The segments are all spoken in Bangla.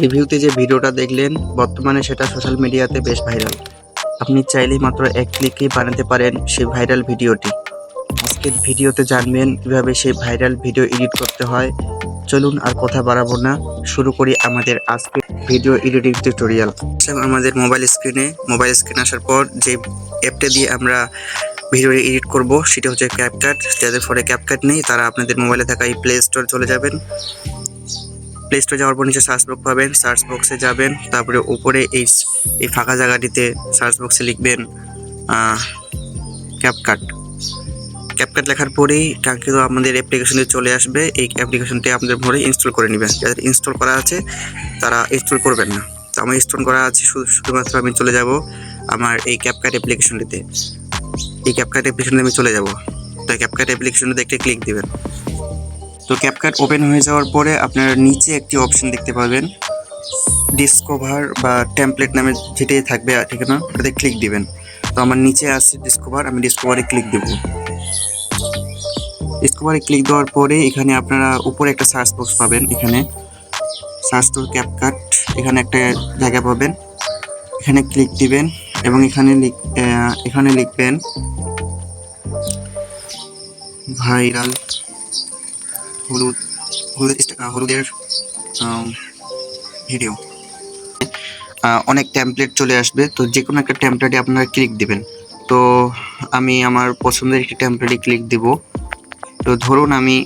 রিভিউতে যে ভিডিওটা দেখলেন, বর্তমানে সেটা সোশ্যাল মিডিয়াতে বেশ ভাইরাল। আপনি চাইলেই মাত্র এক ক্লিকেই বানাতে পারেন সেই ভাইরাল ভিডিওটি। আজকের ভিডিওতে জানবেন কীভাবে সেই ভাইরাল ভিডিও এডিট করতে হয়। চলুন আর কথা বাড়াবো না, শুরু করি আমাদের আজকের ভিডিও এডিটিং টিউটোরিয়াল। আমাদের মোবাইল স্ক্রিনে। মোবাইল স্ক্রিন আসার পর যে অ্যাপটা দিয়ে আমরা ভিডিও এডিট করব, সেটা হচ্ছে ক্যাপকাট যাদের ফোনে ক্যাপকাট নেই, তারা আপনাদের মোবাইলে থাকা এই প্লে স্টোর চলে যাবেন। প্লে স্টোরে যাওয়ার পর নিচে সার্চ বক্স পাবেন সার্চ বক্সে যাবেন, তারপরে উপরে এই এই ফাঁকা জায়গাটিতে সার্চ বক্সে লিখবেন ক্যাপকাট ক্যাপকাট লেখার পরেই কাঙ্ক্ষিত আমাদের অ্যাপ্লিকেশনটি চলে আসবে, এই অ্যাপ্লিকেশনটি আপনাদের ঘরে ইনস্টল করে নেবেন। যাদের ইনস্টল করা আছে, তারা ইনস্টল করবেন না। তো আমার ইনস্টল করা আছে, শুধু শুধুমাত্র আমি চলে যাব আমার এই ক্যাপকাট অ্যাপ্লিকেশনটিতে এই ক্যাপকাট অ্যাপ্লিকেশনে আমি চলে যাব। তো ক্যাপকাট অ্যাপ্লিকেশনটিতে একটি ক্লিক দিবেন। তো ক্যাপকাট ওপেন হয়ে যাওয়ার পরে আপনারা নিচে একটি অপশন দেখতে পাবেন। ডিসকভার বা টেমপ্লেট নামে যেটাই থাকবে ঠিকানা, ওটাতে ক্লিক দিবেন। তো আমার নিচে আছে ডিসকভার আমি ডিসকভারে ক্লিক দেব। ডিসকভারে ক্লিক দেওয়ার পরে এখানে আপনারা উপরে একটা সার্চ বক্স পাবেন এখানে। সার্চ টু ক্যাপকাট এখানে একটা জায়গা পাবেন। এখানে ক্লিক দিবেন এবং এখানে এখানে লিখবেন ভাইরাল হলুদ হলুদ হলুদের ভিডিও অনেক ট্যাম্পলেট চলে আসবে, তো যে কোনো একটা ট্যাম্পলেটে আপনারা ক্লিক দিবেন। তো আমি আমার পছন্দের একটি ট্যাম্পলেটে ক্লিক দিব। তো ধরুন আমি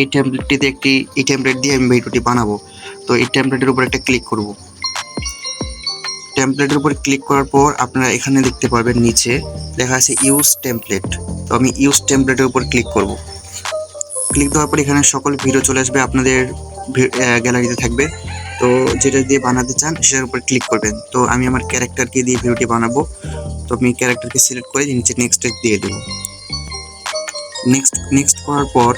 এই ট্যাম্পলেটটিতে একটি, এই ট্যাম্পলেট দিয়ে আমি ভিডিওটি বানাবো। তো এই ট্যাম্পলেটের উপর একটা ক্লিক করব। টেমপ্লেটের উপর ক্লিক করার পর আপনারা এখানে দেখতে পারবেন নিচে লেখা আছে ইউজ টেমপ্লেট তো আমি ইউজ টেমপ্লেটের উপর ক্লিক করব। ক্লিক দেওয়ার পর এখানে সকল ভিডিও চলে আসবে, আপনাদের গ্যালারিতে থাকবে। তো যেটা দিয়ে বানাতে চান, সেটার উপর ক্লিক করবেন। তো আমি আমার ক্যারেক্টারকে দিয়ে ভিডিওটি বানাবো। তো আমি ক্যারেক্টারকে সিলেক্ট করে নিচে নেক্সট দিয়ে দেবো। নেক্সট নেক্সট করার পর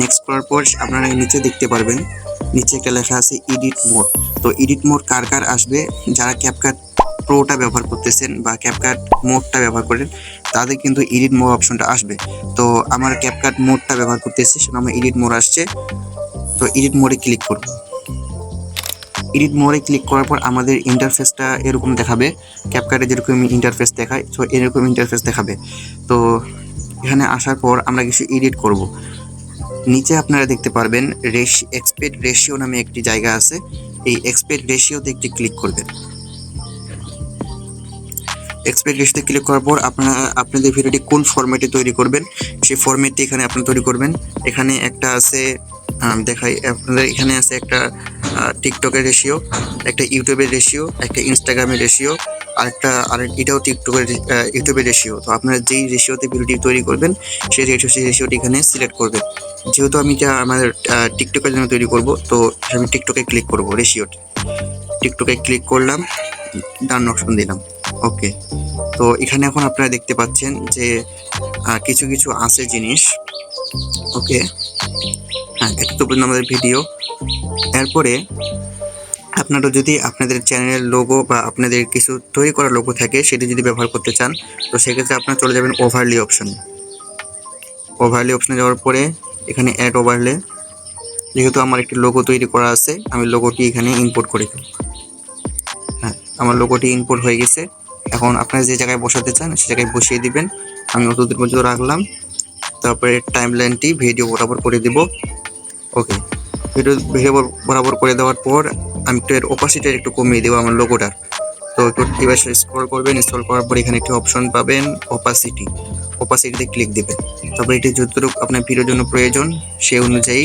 নেক্সট করার পর আপনারা নিচে দেখতে পারবেন, নিচে একটা লেখা আছে এডিট মোড তো এডিট মোড কার কার আসবে? যারা ক্যাপকাট প্রোটা ব্যবহার করতেছেন বা ক্যাপকাট মোডটা ব্যবহার করেন তাদের কিন্তু এডিট মোড অপশনটা আসবে। তো আমার ক্যাপকাট মোডটা ব্যবহার করতেছি সেটা আমার এডিট মোড আসছে। তো এডিট মোডে ক্লিক করব। এডিট মোডে ক্লিক করার পর আমাদের ইন্টারফেসটা এরকম দেখাবে। ক্যাপকাটে যেরকম ইন্টারফেস দেখায় তো এরকম ইন্টারফেস দেখাবে। তো এখানে আসার পর আমরা কিছু এডিট করব। নিচে আপনারা দেখতে পারবেন রেশ এক্সপেক্ট রেশিও নামে একটি জায়গা আছে। এই এক্সপেক্ট রেশিওতে একটি ক্লিক করবেন। এক্সপেক্ট রেশিওতে ক্লিক করার পর আপনারা আপনাদের ভিডিওটি কোন ফরম্যাটে তৈরি করবেন সেই ফরম্যাটটি এখানে আপনারা তৈরি করবেন। এখানে একটা আছে দেখাই আপনাদের এখানে আছে একটা টিকটকের রেশিও একটা ইউটিউবের রেশিও একটা ইনস্টাগ্রামের রেশিও আরেকটা আর এটাও টিকটকের ইউটিউবের রেশিও তো আপনারা যেই রেশিওতে ভিডিওটি তৈরি করবেন সেই রেশিও সেই রেশিওটি এখানে সিলেক্ট করবেন। যেহেতু আমি আমার আহ, টিকটকের জন্য তৈরি করব তো আমি টিকটকে ক্লিক করব রেশিওটি টিকটকে ক্লিক করলাম ডান অপশন দিলাম। ওকে তো এখানে এখন আপনারা দেখতে পাচ্ছেন যে কিছু কিছু আছে জিনিস। ওকে হ্যাঁ এটা তো বললাম আমাদের ভিডিও এরপরে আপনারা যদি আপনাদের চ্যানেলের লোগো বা আপনাদের কিছু তৈরি করা লোগো থাকে, সেটি যদি ব্যবহার করতে চান, তো সেক্ষেত্রে আপনারা চলে যাবেন ওভারলি অপশনে ওভারলি অপশনে যাওয়ার পরে এখানে অ্যাড ওভারলে যেহেতু আমার একটি লোগো তৈরি করা আছে, আমি লোগোটি এখানে ইম্পোর্ট করে হ্যাঁ আমার লোগোটি ইম্পোর্ট হয়ে গেছে। এখন আপনারা যে জায়গায় বসাতে চান, সে জায়গায় বসিয়ে দিবেন। আমি অতদূর পর্যন্ত রাখলাম। তারপরে টাইম লাইনটি ভিডিও বরাবর করে দিব। ওকে ভিডিও ভিডিও বরাবর করে দেওয়ার পর আমি একটু এর ওপাসিটি একটু কমিয়ে দেবো আমার লোগোটার তো একটু এবার স্ক্রল করবেন স্ক্রল করার পর এখানে একটি অপশন পাবেন ওপাসিটি ওপাসিটিতে ক্লিক দেবেন। তারপরে এটি যতটুকু আপনার ভিডিওর জন্য প্রয়োজন সেই অনুযায়ী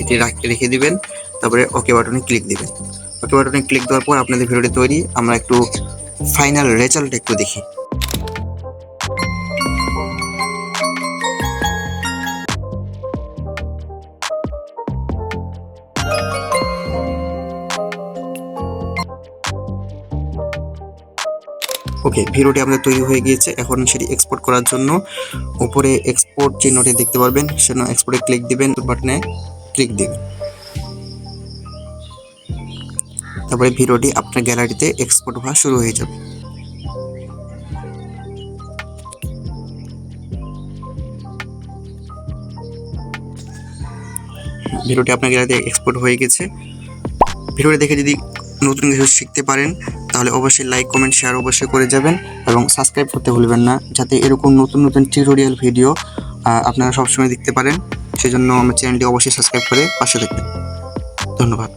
এটি রেখে দিবেন। তারপরে ওকে বাটনে ক্লিক দিবেন। ওকে বাটনে ক্লিক দেওয়ার পর আপনাদের ভিডিওটি তৈরি। আমরা একটু ফাইনাল রেজাল্ট একটু দেখি। ওকে ভিডিওটি আমাদের তৈরি হয়ে গিয়েছে। এখন সেটি এক্সপোর্ট করার জন্য উপরে এক্সপোর্ট চিহ্নটি দেখতে পারবেন। সেজন্য এক্সপোর্টে ক্লিক দিবেন বাটনে ক্লিক দিবেন। তারপরে ভিডিওটি আপনার গ্যালারিতে এক্সপোর্ট হওয়া শুরু হয়ে যাবে। ভিডিওটি আপনার গ্যালারিতে এক্সপোর্ট হয়ে গেছে। ভিডিওটি দেখে যদি নতুন কিছু শিখতে পারেন, তাহলে অবশ্যই লাইক কমেন্ট শেয়ার অবশ্যই করে যাবেন এবং সাবস্ক্রাইব করতে ভুলবেন না, যাতে এরকম নতুন নতুন টিউটোরিয়াল ভিডিও আপনারা সবসময় দেখতে পারেন। সেজন্য আমার চ্যানেলটি অবশ্যই সাবস্ক্রাইব করে পাশে থাকবেন। ধন্যবাদ।